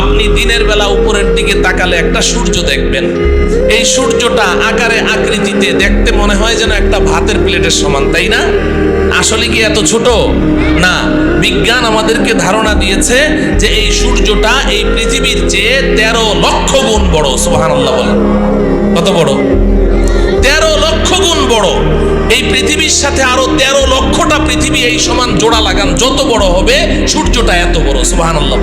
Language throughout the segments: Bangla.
আপনি দিনের বেলা উপরের দিকে তাকালে একটা সূর্য দেখবেন। এই সূর্যটা আকারে আকৃতিতে দেখতে মনে হয় যেন একটা ভাতের প্লেটের সমান, তাই না? আসলে কি এত ছোট? না, বিজ্ঞান আমাদেরকে ধারণা দিয়েছে যে এই সূর্যটা এই পৃথিবীর চেয়ে তেরো লক্ষ গুণ বড় সুবাহান আল্লাহ বলেন। কত বড়? তেরো লক্ষ গুণ বড়। এই পৃথিবীর সাথে আরও তেরো লক্ষটা পৃথিবী এই সমান জোড়া লাগান, যত বড় হবে সূর্যটা এত বড় সুবাহান আল্লাহ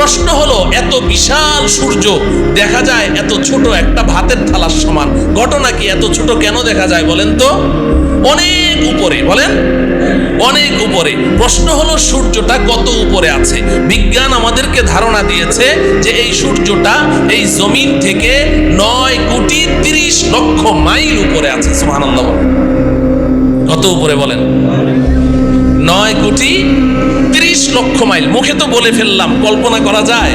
প্রশ্ন হলো, এত বিশাল সূর্য, দেখা যায় এত ছোট একটা ভাতের থালার সমান। ঘটনা কি, এত ছোট কেন দেখা যায় বলেন তো? অনেক উপরে, বলেন? অনেক উপরে। প্রশ্ন হলো, সূর্যটা কত উপরে আছে? বিজ্ঞান আমাদেরকে ধারণা দিয়েছে যে এই সূর্যটা এই জমিন থেকে নয় কোটি তিরিশ লক্ষ মাইল উপরে আছে। বলেন। কত উপরে বলেন? নয় কোটি ত্রিশ লক্ষ মাইল। মুখে তো বলে ফেললাম, কল্পনা করা যায়।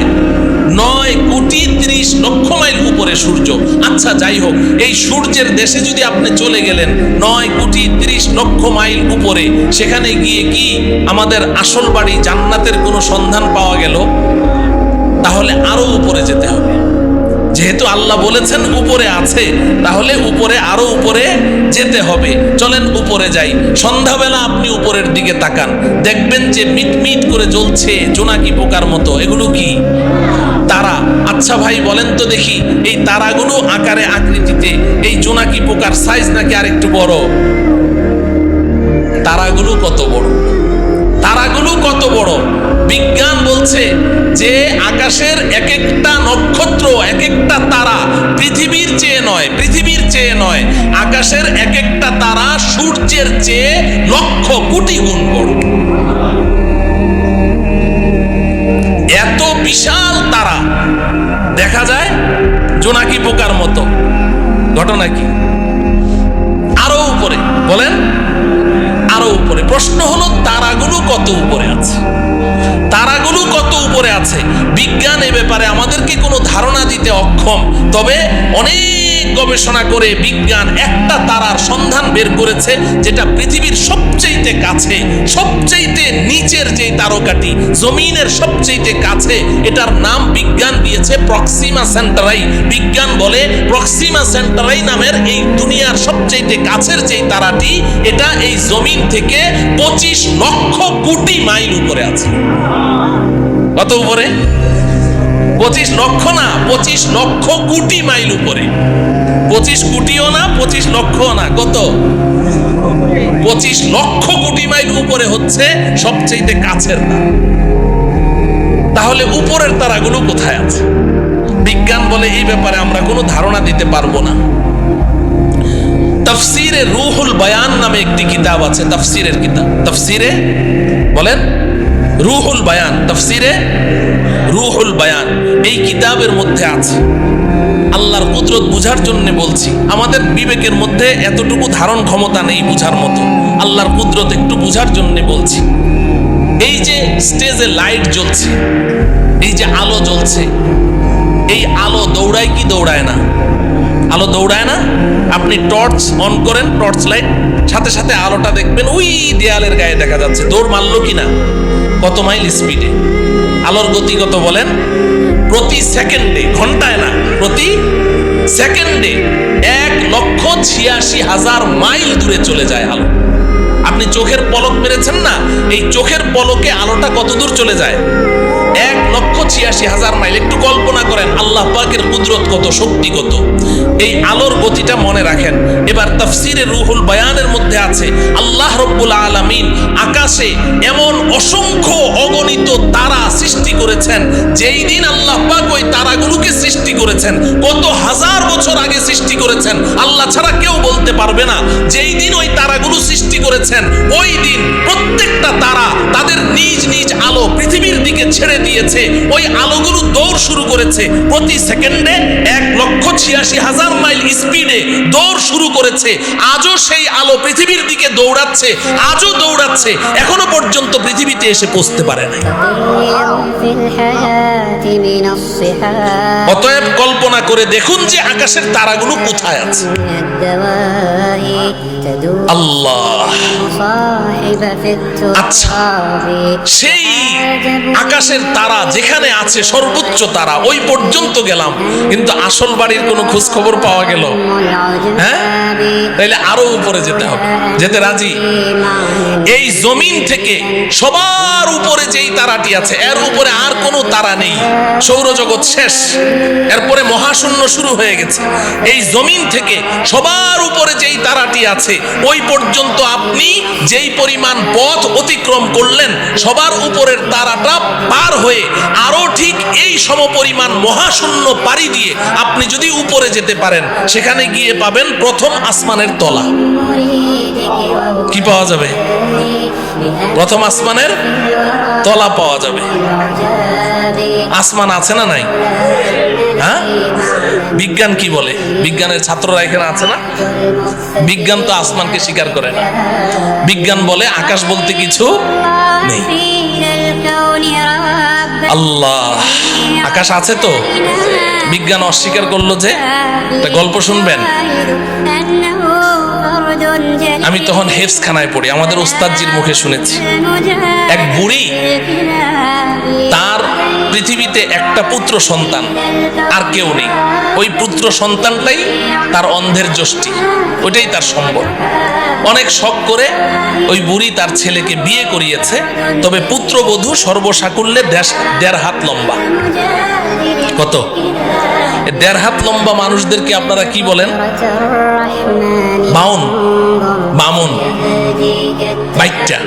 নয় কোটি ত্রিশ লক্ষ মাইল উপরে সূর্য। আচ্ছা যাই হোক, এই সূর্যের দেশে যদি আপনি চলে গেলেন নয় কোটি ত্রিশ লক্ষ মাইল উপরে, সেখানে গিয়ে কি আমাদের আসল বাড়ি জান্নাতের কোনো সন্ধান পাওয়া গেল? তাহলে আরও উপরে যেতে হবে। যেহেতু আল্লাহ বলেছেন উপরে আছে, তাহলে উপরে আরও উপরে যেতে হবে। চলেন উপরে যাই। সন্ধ্যাবেলা আপনি উপরের দিকে তাকান। দেখবেন যে মিটমিট করে জ্বলছে জোনাকি পোকার মতো। এগুলো কি? তারা। আচ্ছা ভাই, বলেন তো দেখি, এই তারাগুলো আকারে আকৃতিতে, এই জোনাকি পোকার সাইজ নাকি আরেকটু বড়? তারাগুলো কত বড়? তারাগুলো কত বড়? বিজ্ঞান বলছে যে আকাশের এক একটা নক্ষত্র এক একটা তারা পৃথিবীর চেয়ে নয়, পৃথিবীর চেয়ে নয়। আকাশের এক একটা তারা সূর্যের চেয়ে লক্ষ কোটি গুণ বড়। এত বিশাল তারা। দেখা যায় জোনাকি পোকার মতো। ঘটনা কি? আরও উপরে। বলেন, আরও উপরে। প্রশ্ন হলো, তারাগুলো কত উপরে আছে? তারাগুলো কত উপরে আছে? বিজ্ঞান এ ব্যাপারে আমাদেরকে কোনো ধারণা দিতে অক্ষম। তবে অনেক গবেষণা করে বিজ্ঞান একটা তারার সন্ধান বের করেছে, যেটা পৃথিবীর সবচেয়ে কাছে সবচেয়ে নিচের যে তারকাটি, জমিনের সবচেয়ে কাছে, এটার নাম বিজ্ঞান দিয়েছে প্রক্সিমা সেন্টারাই। বিজ্ঞান বলে প্রক্সিমা সেন্টারাই নামের এই দুনিয়ার সবচেয়ে কাছের যে তারাটি, এটা এই জমিন থেকে পঁচিশ লক্ষ কোটি মাইল উপরে আছে। কত উপরে? পঁচিশ লক্ষ না, পঁচিশ লক্ষ কোটি মাইল উপরে। পঁচিশ কোটিও না, পঁচিশ লক্ষও না, কত? পঁচিশ লক্ষ কোটি মাইল উপরে হচ্ছে সবচেয়ে কাছের তারা তাহলে উপরের তারাগুলো কোথায় আছে? বিজ্ঞান বলে এই ব্যাপারে আমরা কোনো ধারণা দিতে পারব না। তফসিরে রুহুল বায়ান নামে একটি কিতাব আছে, তফসিরের কিতাব। তফসিরে? বলেন? রুহুল বায়ান, তফসিরে? রুহুল বায়ান, এই কিতাবের মধ্যে আছে। আল্লাহর কুদরত বুঝার জন্য বলছি, আমাদের বিবেকের মধ্যে এতটুকু ধারণ ক্ষমতা নেই বুঝার মতো। আল্লাহর কুদরত একটু বুঝার জন্য বলছি। এই যে স্টেজে লাইট জ্বলছে, এই যে আলো জ্বলছে, এই আলো দৌড়ায় কি দৌড়ায় না? আলো দৌড়ায় না? আপনি টর্চ অন করেন, টর্চ লাইট, সাথে সাথে আলোটা দেখবেন, ওই দেয়ালের গায়ে দেখা যাচ্ছে। দৌড় মারলো কিনা? কত মাইল স্পিডে? আলোর গতিগত বলেন? প্রতি সেকেন্ডে, ঘন্টায় না, প্রতি সেকেন্ডে এক লক্ষ ছিয়াশি হাজার মাইল দূরে চলে যায় আলো। আপনি চোখের পলক মেরেছেন না? এই চোখের পলকে আলোটা কত দূর চলে যায়? এক লক্ষ ছিয়াশি হাজার মাইল। একটু কল্পনা করেন, আল্লাহ পাকের কুদরত কত শক্তি কত এই আলোর গতিটা মনে রাখেন। এবার তফসিরে রুহুল বায়ানের মধ্যে আছে, আল্লাহ রব্বুল আলামিন আকাশে এমন অসংখ্য অগণিত তারা সৃষ্টি করেছেন, যেই দিন আল্লাহ পাক ওই তারাগুলোকে সৃষ্টি করেছেন। কত হাজার বছর আগে সৃষ্টি করেছেন, আল্লাহ ছাড়া কেউ বলতে পারবে না। যেই দিন ওই তারাগুলো সৃষ্টি করেছেন, ওই দিন প্রত্যেকটা তারা তাদের নিজ নিজ আলো পৃথিবীর দিকে ছেড়ে দিয়েছে ওই আলোগুলো দৌড় শুরু করেছে। প্রতি সেকেন্ডে এক লক্ষ ছিয়াশি হাজার মাইল স্পিডে দৌড় শুরু করেছে। আজও সেই আলো পৃথিবীর দিকে দৌড়াচ্ছে, আজও দৌড়াচ্ছে। এখনও পর্যন্ত পৃথিবীতে এসে পৌঁছতে পারে নাই। অতএব কল্পনা করে দেখুন যে আকাশের তারাগুলো কোথায় আছে। আল্লাহ। আচ্ছা সেই আকাশের তারা যেখানে আছে, সর্বোচ্চ তারা। ওই পর্যন্ত গেলাম। কিন্তু আসল বাড়ির কোনো খোঁজ খবর পাওয়া গেল। হ্যাঁ? তাইলে আরও উপরে যেতে হবে। যেতে রাজি? এই জমিন থেকে সবার উপরে যেই তারাটি আছে, এর উপরে আর কোনো তারা নেই। সৌরজগৎ শেষ। এরপরে মহাশূন্য শুরু হয়ে গেছে। এই জমিন থেকে সবার উপরে যেই তারাটি আছে, ওই পর্যন্ত আপনি যেই পরিমাণ পথ অতিক্রম করলেন, সবার উপরের তারাটা পার হয়ে আরও ঠিক এই সমপরিমাণ মহাশূন্য পাড়ি দিয়ে আপনি যদি উপরে যেতে পারেন, সেখানে গিয়ে পাবেন প্রথম আসমানের তলা। কি পাওয়া যাবে? প্রথম আসমানের তলা পাওয়া যাবে। আসমান আছে না নাই? হ্যাঁ? বিজ্ঞান কি বলে? বিজ্ঞানের ছাত্ররা এখানে আছে না? বিজ্ঞান তো আসমানকে স্বীকার করে না। বিজ্ঞান বলে আকাশ বলতে কিছু নেই। আল্লাহ, আকাশ আছে তো? বিজ্ঞান অস্বীকার করল যে, একটা গল্প শুনবেন? আমি তখন হেফস খানায় পড়ি, আমাদের ওস্তাদজির মুখে শুনেছি। এক বুড়ি পৃথিবীতে একটা পুত্র সন্তান, আর কেউ নেই। ওই পুত্র সন্তানটাই তার অন্ধের যষ্টি, ওইটাই তার সম্বল। অনেক শখ করে ওই বুড়ি তার ছেলেকে বিয়ে করিয়েছে, তবে পুত্রবধূ সর্বসাকুল্যে দেড় হাত লম্বা। কত? দেড় হাত লম্বা মানুষদেরকে আপনারা কি বলেন? বাউন। বামুন। বাইকটা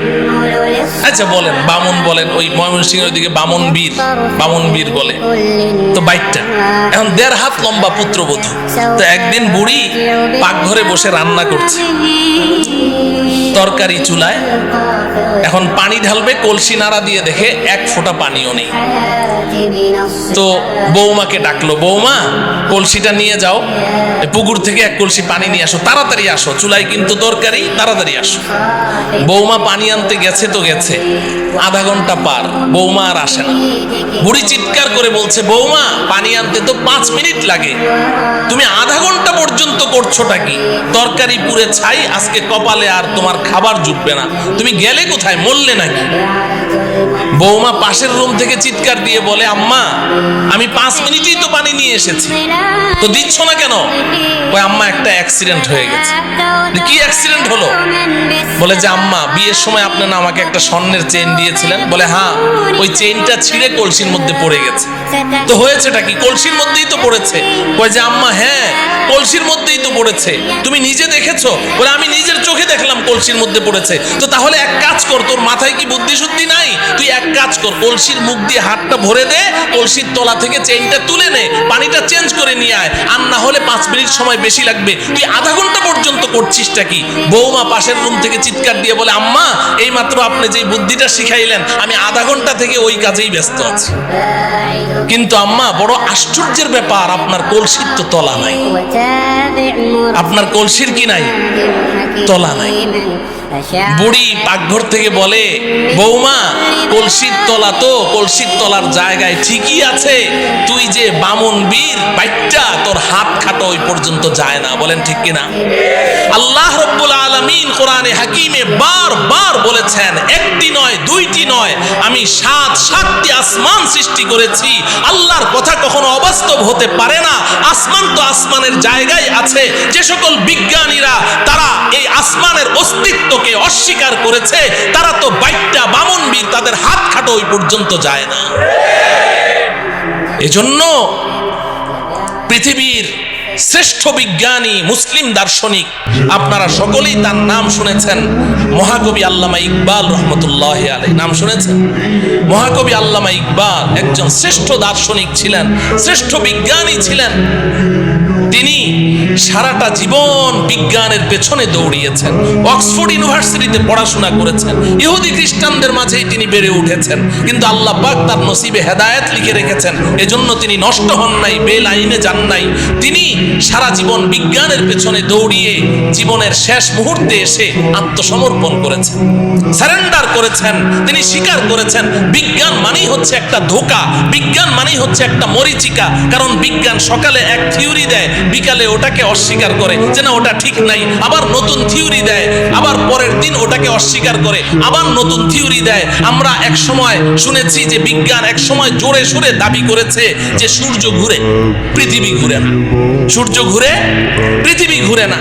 আচ্ছা বলেন, বামুন বলেন, ওই ময়মনসিংহ ওইদিকে বামুন বীর বামুন বীর বলে। তো বাইকটা এখন দেড় হাত লম্বা পুত্রবধূ। তো একদিন বুড়ি পাকঘরে বসে রান্না করছে। তরকারি চুলায়। এখন পানি ঢালবে, কলসি নাড়া দিয়ে দেখে এক ফোঁটা পানিও নেই। তো বৌমাকে ডাকলো, বৌমা, কলসিটা নিয়ে যাও। পুকুর থেকে এক কলসি পানি নিয়ে আসো, তাড়াতাড়ি আসো। চুলাই কিন্তু তরকারি, তাড়াতাড়ি আসো। বৌমা পানি আনতে গেছে তো গেছে, আধা ঘণ্টা পার, বৌমা আর আসে না। বুড়ি চিৎকার করে বলছে, বৌমা, পানি আনতে তো পাঁচ মিনিট লাগে। তুমি আধা ঘণ্টা পর্যন্ত করছোটা কি? তরকারি পুরে ছাই, আজকে কপালে আর তোমার খাবার জুটবে না। তুমি গেলে কোথায়? মরলে নাকি? বৌমা পাশের রুম থেকে চিৎকার দিয়ে বলে, আম্মা, আমি পাঁচ মিনিটেই তো পানি নিয়ে এসেছি। তো দিচ্ছ না কেন? ওই আম্মা, একটা অ্যাক্সিডেন্ট হয়ে গেছে। কি অ্যাক্সিডেন্ট হলো? বলে যে, আম্মা, বিয়ের সময় আপনি না আমাকে একটা স্বর্ণের চেন দিয়েছিলেন। বলে হ্যাঁ ওই চেনটা ছিঁড়ে কলসির মধ্যে পড়ে গেছে। তো হয়েছেটা কি? কলসির মধ্যেই তো পড়েছে। কয় যে, আম্মা হ্যাঁ কলসির মধ্যেই তো পড়েছে। তুমি নিজে দেখেছ? বলে, আমি নিজের চোখে দেখলাম কলসির মধ্যে পড়েছে। তো তাহলে এক কাজ কর, তোর মাথায় কি বুদ্ধি শুদ্ধি নাই? তুই এক কাজ কর, কলসির মুখ দিয়ে হাতটা ভরে দে, কলসির তলা থেকে চেইনটা তুলে নে, পানিটা চেঞ্জ করে নিয়ে আয়। আর না হলে পাঁচ মিনিট সময় বেশি লাগবে। তুই আধা ঘণ্টা পর্যন্ত করছিসটা কি? বৌমা পাশের রুম থেকে চিৎকার দিয়ে বলে, আম্মা এই মাত্র আপনি যে বুদ্ধিটা শিখাইলেন, আমি আধা ঘণ্টা থেকে ওই কাজেই ব্যস্ত আছি। কিন্তু আম্মা, বড় আশ্চর্যের ব্যাপার, আপনার কলসির তো তলা নাই। আপনার কলসির কি নাই? তলা নাই। বুড়ি পাকঘর থেকে বলে, বৌমা, কলসির তলা তো, কলসির তলার জায়গায় ঠিকই আছে। তুই যে বামন বীর বাইকটা তোর হাত খাটো ওই পর্যন্ত যায় না। বলেন ঠিক কিনা? আল্লাহ রব্বুল আলামিন কোরআনে হাকিমে বার বার বলেছেন, একটি নয়, দুইটি নয়, আমি সাত, সাতটি আসমান সৃষ্টি করেছি আল্লাহর কথা কখনো অবাস্তব হতে পারে না। আসমান তো আসমানের জায়গায় আছে। যে সকল বিজ্ঞানীরা তারা এই আসমানের অস্তিত্বকে অস্বীকার করেছে, তারা তো বাইটা বামন বীর তাদের হাত খাটো ওই পর্যন্ত যায় না। এজন্য পৃথিবীর শ্রেষ্ঠ বিজ্ঞানী, মুসলিম দার্শনিক। আপনারা সকলেই তার নাম শুনেছেন। মহাকবি আল্লামা ইকবাল রহমতুল্লাহ আলাই নাম শুনেছেন? মহাকবি আল্লামা ইকবাল একজন শ্রেষ্ঠ দার্শনিক ছিলেন, শ্রেষ্ঠ বিজ্ঞানী ছিলেন। তিনি সারাটা জীবন বিজ্ঞানের পেছনে দৌড়িয়েছেন। অক্সফোর্ড ইউনিভার্সিটিতে পড়াশোনা করেছেন। ইহুদি খ্রিস্টানদের মাঝেই তিনি বেড়ে উঠেছেন। কিন্তু আল্লাহ পাক তার নসিবে হেদায়েত লিখে রেখেছেন। এজন্য তিনি নষ্ট হন নাই, বেলাইনে যান নাই। তিনি সারা জীবন বিজ্ঞানের পেছনে দৌড়িয়ে জীবনের শেষ মুহূর্তে এসে আত্মসমর্পণ করেছেন সারেন্ডার করেছেন, তিনি স্বীকার করেছেন, বিজ্ঞান মানেই হচ্ছে একটা ধোকা, বিজ্ঞান মানেই হচ্ছে একটা মরিচিকা, কারণ বিজ্ঞান সকালে এক থিওরি দেয়, বিকালে ওটাকে অস্বীকার করে, যে না, ওটা ঠিক নাই, আবার নতুন থিওরি দেয়, আবার পরের দিন ওটাকে অস্বীকার করে, আবার নতুন থিওরি দেয়। আমরা এক সময় শুনেছি যে বিজ্ঞান এক সময় জোরে সোরে দাবি করেছে যে সূর্য ঘুরে, পৃথিবী ঘুরে না। সূর্য ঘুরে, পৃথিবী ঘুরে না।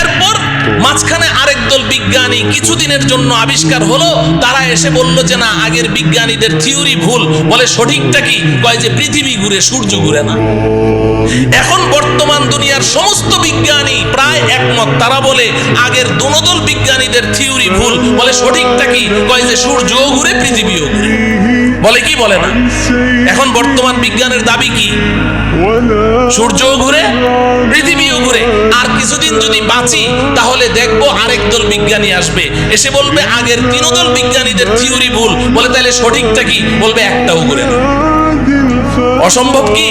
এরপর মাঝখানে আরেক দল বিজ্ঞানী কিছুদিনের জন্য আবিষ্কার হলো, তারা এসে বলল যে না, আগের বিজ্ঞানীদের থিওরি ভুল। বলে সঠিকটা কি? কয় যে পৃথিবী ঘুরে, সূর্য ঘুরে না। এখন বর্তমান দুনিয়ার সমস্ত বিজ্ঞানী প্রায় একমত। তারা বলে, আগের দোনদল বিজ্ঞানীদের থিওরি ভুল। বলে সঠিকটা কি? কয় যে সূর্যও ঘুরে, পৃথিবীও ঘুরে। বলে কি বলে না? এখন বর্তমান বিজ্ঞানের দাবি কি? সূর্যও ঘুরে, পৃথিবীও ঘুরে। আর কিছুদিন যদি বাঁচি, তাহলে দেখব আরেক দল বিজ্ঞানী আসবে। এসে বলবে আগের তিন দল বিজ্ঞানীদের থিওরি ভুল। বলে তাহলে সঠিকটা কি? বলবে একটাও ঘুরে না। অসম্ভব কি?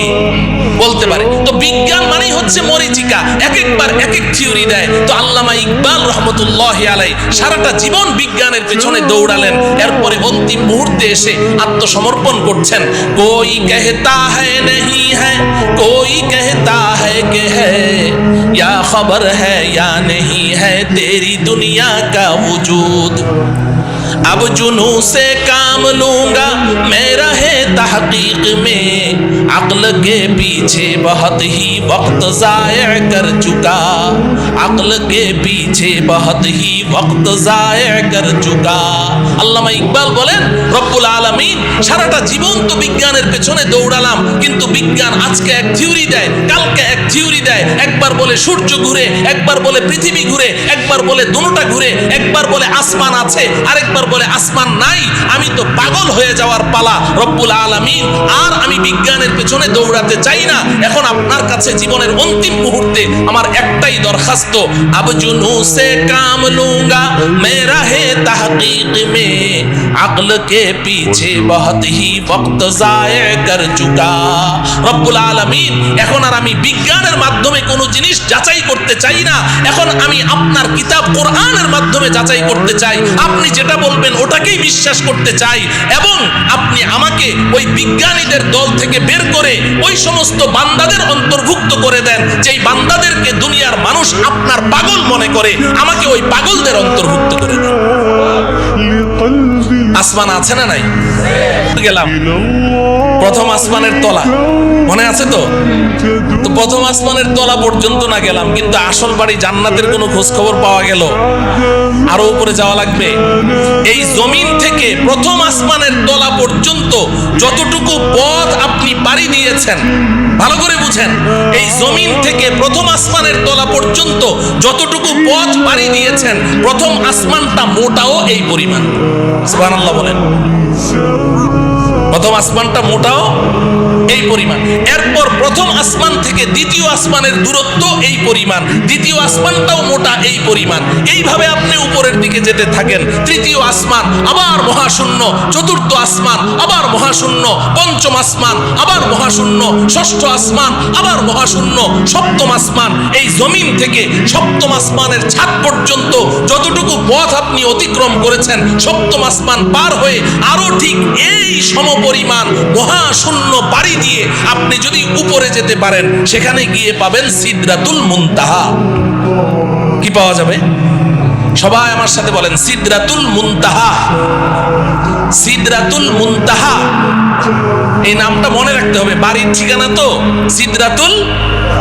বলতে পারে। তো বিজ্ঞান মানেই হচ্ছে মরিচিকা। এক একবার এক এক থিওরি দেয়। তো আল্লামা ইকবাল রহমতুল্লাহ আলাই সারাটা জীবন বিজ্ঞানের পেছনে দৌড়ালেন। এরপরে অন্তিম মুহূর্তে এসে আত্মসমর্পণ করছেন। কই কেহতা হ্যায় নেহি হ্যায় কই কেহতা হ্যায় কে হ্যায় ইয়া খবর হ্যায় ইয়া নেহি হ্যায় তেরি দুনিয়া কা وجود আব جنو সে কাম লুঙ্গা মেরা میرا तहकीक में अक्ल के पीछे बहुत ही वक्त जाया कर चुका अक्ल के पीछे बहुत ही वक्त जाया कर चुका আল্লামা ইকবাল বলেন রব্বুল আলামিন সারাটা জীবন তো বিজ্ঞানের পেছনে দৌড়ালাম কিন্তু বিজ্ঞান আজকে এক থিওরি দেয় কালকে এক থিওরি দেয় একবার বলে সূর্য ঘুরে একবার বলে পৃথিবী ঘুরে একবার বলে দুটোটা ঘুরে একবার বলে আসমান আছে আরেকবার বলে আসমান নাই আমি তো পাগল হয়ে যাওয়ার পালা রব্বুল আলামিন, আর আমি বিজ্ঞানের পেছনে দৌড়াতে চাই না। এখন আপনার কাছে জীবনের অন্তিম মুহূর্তে আমার একটাই দরখাস্ত আব জুনু সে কাম লুঙ্গা, মেরা হে তাহকিক মে, আকল কে পিছে বহুত হি বক্ত জায়ে কর চুকা। রব্বুল আলামিন, এখন আর আমি বিজ্ঞানের মাধ্যমে কোনো জিনিস যাচাই করতে চাই না। এখন আমি আপনার কিতাব কোরআনের মাধ্যমে যাচাই করতে চাই। আপনি যেটা বলবেন ওটাকেই বিশ্বাস করতে চাই। এবং আপনি আমাকে ওই বিজ্ঞানীদের দল থেকে বের করে ওই সমস্ত বান্দাদের অন্তর্ভুক্ত করে দেন, যেই বান্দাদেরকে দুনিয়ার মানুষ আপনার পাগল মনে করে, আমাকে ওই পাগলদের অন্তর্ভুক্ত করে দেন। আসমান। আছে না নাই? গেলাম। প্রথম আসমানের তলা। মনে আছে তো? প্রথম আসমানের তলা পর্যন্ত না গেলাম, কিন্তু আসল বাড়ি জান্নাতের কোনো খোঁজ খবর পাওয়া গেল। আরও উপরে যাওয়া লাগবে। এই জমিন থেকে প্রথম আসমানের তলা পর্যন্ত যতটুকু পথ আপনি পাড়ি দিয়েছেন। ভালো করে বুঝেন, এই জমিন থেকে প্রথম আসমানের তলা পর্যন্ত যতটুকু পথ পাড়ি দিয়েছেন, প্রথম আসমানটা মোটাও এই পরিমাণ। বলেন। প্রথম আসমানটা মোটাও এই পরিমাণ। এরপর প্রথম আসমান থেকে দ্বিতীয় আসমানের দূরত্ব এই পরিমাণ। দ্বিতীয় আসমানটাও মোটা এই পরিমাণ। এইভাবে আপনি উপরের দিকে যেতে থাকেন। তৃতীয় আসমান, আবার মহাশূন্য। চতুর্থ আসমান, আবার মহাশূন্য। পঞ্চম আসমান, আবার মহাশূন্য। ষষ্ঠ আসমান, আবার মহাশূন্য। সপ্তম আসমান, এই জমিন থেকে সপ্তম আসমানের ছাদ পর্যন্ত যতটুকু পথ আপনি অতিক্রম করেছেন, সপ্তম আসমান পার হয়ে আরও ঠিক এই সমপরিমাণ মহাশূন্য পাড়ি দিয়ে আপনি যদি উপরে যেতে পারেন, সেখানে গিয়ে পাবেন সিদ্রাতুল মুনতাহা। কি পাওয়া যাবে? সবাই আমার সাথে বলেন, সিদ্রাতুল মুনতাহা। সিদ্রাতুল মুনতাহা। এই নামটা মনে রাখতে হবে, বাড়ির ঠিকানা তো সিদ্রাতুল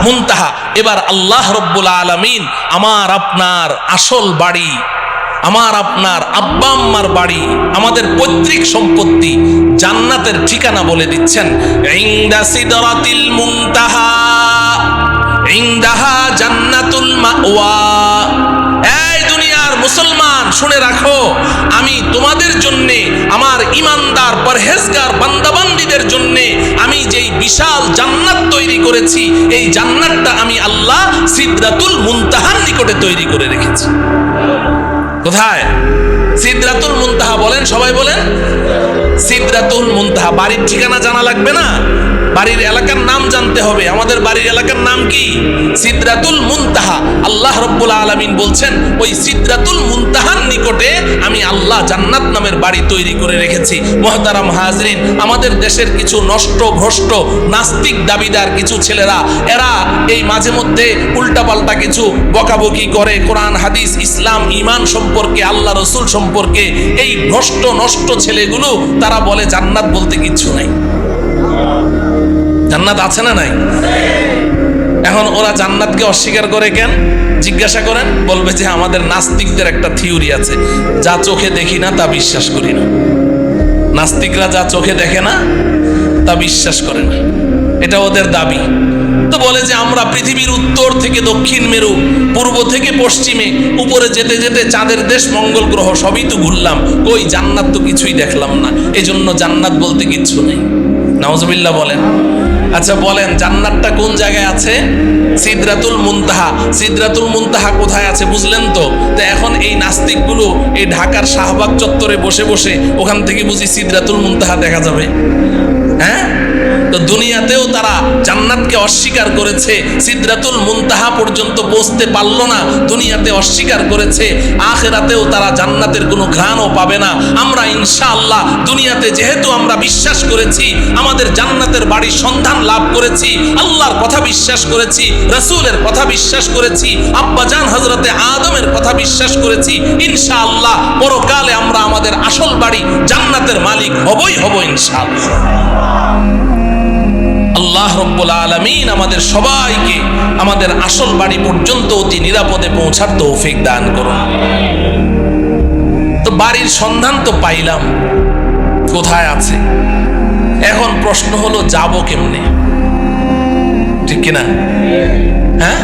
মুনতাহা। এবার আল্লাহ রব্বুল আলামিন আমার আপনার আসল বাড়ি আমার আপনার আব্বা আম্মার বাড়ি, আমাদের পৈতৃক সম্পত্তি জান্নাতের ঠিকানা বলে দিচ্ছেন। মুনতাহা ইনদাহা জান্নাতুল মাওয়া। এই দুনিয়ার মুসলমান, শুনে রাখো, আমি তোমাদের জন্য, আমার ইমানদার পরহেজগার বান্দাবান্দিদের জন্য, আমি যেই বিশাল জান্নাত তৈরি করেছি, এই জান্নাতটা আমি আল্লাহ সিদরাতুল মুনতাহার নিকটে তৈরি করে রেখেছি। কোথায় সিদ্রাতুল মুনতাহা বলেন, সবাই বলেন? সিদ্রাতুল মুনতাহা। বাড়ির ঠিকানা জানা লাগবে না? বাড়ির এলাকার নাম জানতে হবে। আমাদের বাড়ির এলাকার নাম কি? সিদ্রাতুল মুনতাহা। আল্লাহ রব্বুল আলামিন বলছেন, ওই সিদ্রাতুল মুনতাহার নিকটে আমি আল্লাহ জান্নাত নামের বাড়ি তৈরি করে রেখেছি। মহতারাম হাজরিন, আমাদের দেশের কিছু নষ্ট ভ্রষ্ট, নাস্তিক দাবিদার কিছু ছেলেরা, এরা এই মাঝে মধ্যে উল্টাপাল্টা কিছু বকাবকি করে। কোরআন, হাদিস, ইসলাম ইমান সম্পর্কে আল্লাহ রসুল সম্পর্কে এই ভ্রষ্ট, নষ্ট ছেলেগুলো তারা বলে জান্নাত বলতে কিচ্ছু নাই। জান্নাত আছে না নাই? এখন ওরা জান্নাতকে অস্বীকার করে কেন? জিজ্ঞাসা করেন, বলবে যে আমাদের নাস্তিকদের একটা থিওরি আছে, যা চোখে দেখি না তা বিশ্বাস করি না। নাস্তিকরা যা চোখে দেখে না, তা বিশ্বাস করে না। এটা ওদের দাবি। তো বলে যে আমরা পৃথিবীর উত্তর থেকে দক্ষিণ মেরু, পূর্ব থেকে পশ্চিমে, উপরে যেতে যেতে চাঁদের দেশ, মঙ্গল গ্রহ, সবই তো ঘুরলাম। কই, জান্নাত তো কিছুই দেখলাম না। এই জন্য জান্নাত বলতে কিচ্ছু নেই। নওয়াজবিল্লাহ বলেন। আচ্ছা বলেন, জান্নাতটা কোন জায়গায় আছে? সিদরাতুল মুনতাহা। সিদরাতুল মুনতাহা কোথায় আছে বুঝলেন তো? তো এখন এই নাস্তিকগুলো এই ঢাকার শাহবাগ চত্বরে বসে বসে ওখান থেকে বুঝি সিদরাতুল মুনতাহা দেখা যাবে। হ্যাঁ? তো দুনিয়াতেও তারা জান্নাতকে অস্বীকার করেছে, সিদরাতুল মুনতাহা পর্যন্ত পৌঁছতে পারল না, দুনিয়াতে অস্বীকার করেছে, আখেরাতেও তারা জান্নাতের কোনো ঘ্রাণও পাবে না। আমরা ইনশাআল্লাহ দুনিয়াতে যেহেতু আমরা বিশ্বাস করেছি, আমাদের জান্নাতের বাড়ির সন্ধান লাভ করেছি, আল্লাহর কথা বিশ্বাস করেছি, রসুলের কথা বিশ্বাস করেছি, আব্বাজান হজরতে আদমের কথা বিশ্বাস করেছি, ইনশাআল্লাহ পরকালে আমরা আমাদের আসল বাড়ি জান্নাতের মালিক হবই হব ইনশাআল্লাহ। আল্লাহ রব্বুল আলমিন আমাদের সবাইকে আমাদের আসল বাড়ি পর্যন্ত অতি নিরাপদে পৌঁছার তৌফিক দান করুন। তো বাড়ির সন্ধান তো পাইলাম। কোথায় আছে? এখন প্রশ্ন হলো, যাব কেমনে? ঠিক কিনা? হ্যাঁ?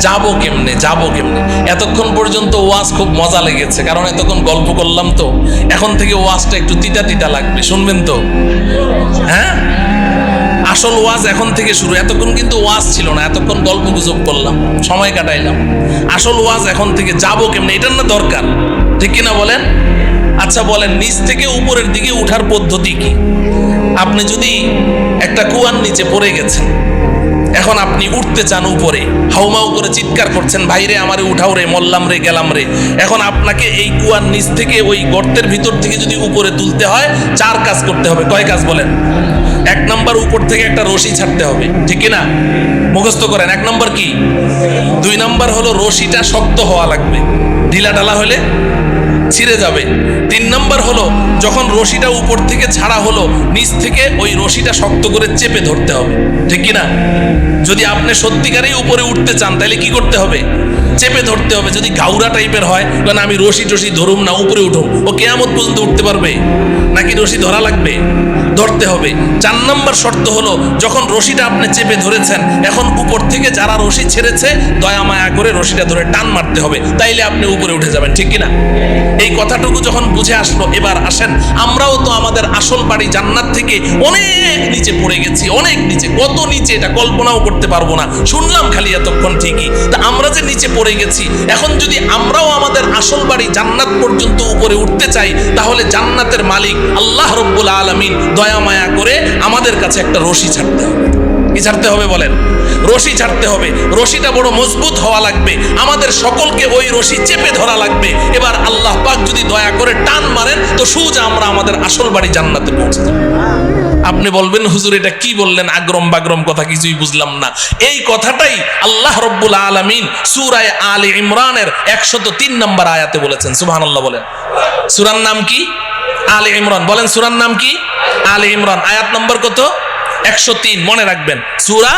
যাব কেমনে? যাব কেমনে? এতক্ষণ পর্যন্ত ওয়াজ খুব মজা লেগেছে, কারণ এতক্ষণ গল্প করলাম তো। এখন থেকে ওয়াজটা একটু তিতা তিতা লাগবে, শুনবেন তো? হ্যাঁ? আসল ওয়াজ এখন থেকে শুরু। এতক্ষণ কিন্তু ওয়াজ ছিল না, এতক্ষণ গল্প গুজব করলাম, সময় কাটাইলাম। আসল ওয়াজ এখন থেকে যাব কেমনে, এটার না দরকার। ঠিক কিনা বলেন? আচ্ছা বলেন, নিচ থেকে উপরের দিকে উঠার পদ্ধতি কি? আপনি যদি একটা কুয়ার নিচে পড়ে গেছেন, এখন আপনি উঠতে চান উপরে, হাউমাউ করে চিৎকার করছেন ভাইরে আমারে উঠাও রে মল্লাম রে, গেলাম রে। এখন আপনাকে এই কুয়ার নিচ থেকে ওই গর্তের ভিতর থেকে যদি উপরে তুলতে হয়, চার কাজ করতে হবে। কয় কাজ বলেন? এক নম্বর উপর থেকে একটা রশি ছাড়তে হবে, ঠিক না মুখস্থ করেন, এক নম্বর কি? দুই নম্বর হলো রশিটা শক্ত হওয়া লাগবে, ঢিলা ডালা হলে ছিঁড়ে যাবে। তিন নম্বর হলো যখন রশিটা উপর থেকে ছাড়া হলো, নিচ থেকে ওই রশিটা শক্ত করে চেপে ধরতে হবে, ঠিক কি না যদি আপনি সত্যিকারেই উপরে উঠতে চান, তাহলে কি করতে হবে? চেপে ধরতে হবে, যদি গাউরা টাইপের হয়, কারণ আমি রশি টসি ধরুম না, উপরে উঠুম, ও কেয়ামত পর্যন্ত উঠতে পারবে? নাকি রশি ধরা লাগবে? ধরতে হবে। চার নম্বর শর্ত হলো, যখন রশিটা আপনি চেপে ধরেছেন, এখন উপর থেকে যারা রশি ছেড়েছে, দয়া মায়া করে রশিটা ধরে টান মারতে হবে, তাইলে আপনি উপরে উঠে যাবেন, ঠিক কিনা? এই কথাটুকু যখন বুঝে আসলো, এবার আসেন, আমরাও তো আমাদের আসল বাড়ি জান্নাত থেকে অনেক নিচে পড়ে গেছি, অনেক নিচে, কত নিচে, এটা কল্পনাও করতে পারব না। শুনলাম খালি এতক্ষণ ঠিকই, তা আমরা যে নিচে পড়ে গেছি। এখন যদি আমরাও আমাদের আসল বাড়ি জান্নাত পর্যন্ত উপরে উঠতে চাই, তাহলে জান্নাতের মালিক আল্লাহ রব্বুল আলমিন দয়া মায়া করে আমাদের কাছে একটা রশি ছাড়তে হবে। কি ছাড়তে হবে বলেন? রশি ছাড়তে হবে। রশিটা বড় মজবুত হওয়া লাগবে। আমাদের সকলকে ওই রশি চেপে ধরা লাগবে। এবার আল্লাহ পাক যদি দয়া করে টান মারেন, তো সোজা আমরা আমাদের আসল বাড়ি জান্নাতে পৌঁছে যাব। আপনি বলবেন, হুজুর, এটা কি বললেন? আগ্রম বাগ্রম কথা, কিছুই বুঝলাম না। এই কথাটাই আল্লাহ রব্বুল আলমিন সুরায় আলী ইমরানের একশত তিন নম্বর আয়াতে বলেছেন। সুবহান আল্লাহ বলেন। সুরার নাম কি? আলী ইমরান। বলেন, সুরার নাম কি? আলী ইমরান। আয়াত নম্বর কত? একশো তিন মনে রাখবেন। সুরা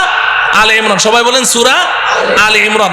আলে ইমরান। সবাই বলেন সুরা আলে ইমরান।